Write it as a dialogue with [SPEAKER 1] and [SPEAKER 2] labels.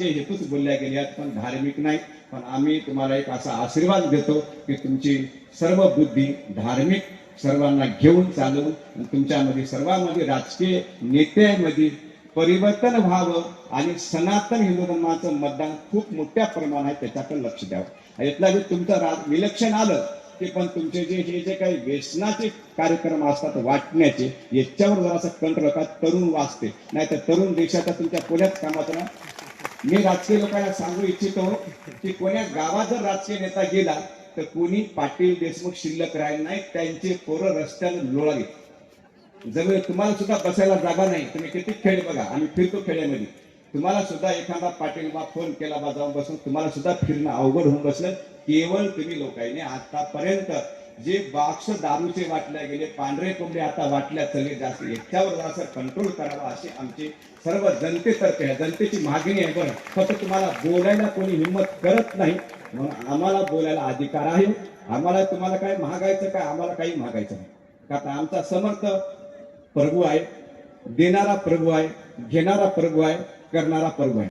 [SPEAKER 1] राजकीय हेतूच बोलल्या गेल्यात पण धार्मिक नाही. पण आम्ही तुम्हाला एक असा आशीर्वाद देतो की तुमची सर्व बुद्धी धार्मिक सर्वांना घेऊन चालवून तुमच्यामध्ये सर्वांमध्ये राजकीय नेत्यांमध्ये परिवर्तन व्हावं आणि सनातन हिंदू धर्माचं मतदान खूप मोठ्या प्रमाणात त्याच्याकडे लक्ष द्यावं. यातला जे तुमचं राज विलक्षण आलं की पण तुमचे जे हे जे काही व्यसनाचे कार्यक्रम असतात वाटण्याचे याच्यावर जरासं कंट्रोल का तरुण वाचते. नाही तर तरुण देशाचा तुमच्या पुण्यात कामात ना मी राजकीय लोकांना सांगू इच्छितो की कोण्या गावात जर राजकीय नेता गेला तर कोणी पाटील देशमुख शिल्लक राहिले नाही त्यांचे पोरं रस्त्यानं घेत. जर तुम्हाला सुद्धा बसायला जागा नाही. तुम्ही किती खेळ बघा. आम्ही फिरतो खेड्यामध्ये तुम्हाला सुद्धा एखादा पाटील बा फोन केला बा जाऊन बसून तुम्हाला सुद्धा फिरणं अवघड होऊन बसलं. केवळ तुम्ही लोकांनी आतापर्यंत जे बाक्स दारूचे वाटल्या गेले पांढरे कोंबडे आता वाटल्या सगळे जास्त याच्यावर जरासं कंट्रोल करावा अशी आमची सर्व जनतेतर्फे आहे जनतेची मागणी आहे बरं. फक्त तुम्हाला बोलायला कोणी हिंमत करत नाही म्हणून आम्हाला बोलायला अधिकार आहे. आम्हाला तुम्हाला काय महागायचं काय? आम्हाला काही महागायचं नाही. का आमचा समर्थ प्रभू आहे देणारा प्रभू आहे घेणारा प्रभू आहे करणारा प्रभू आहे.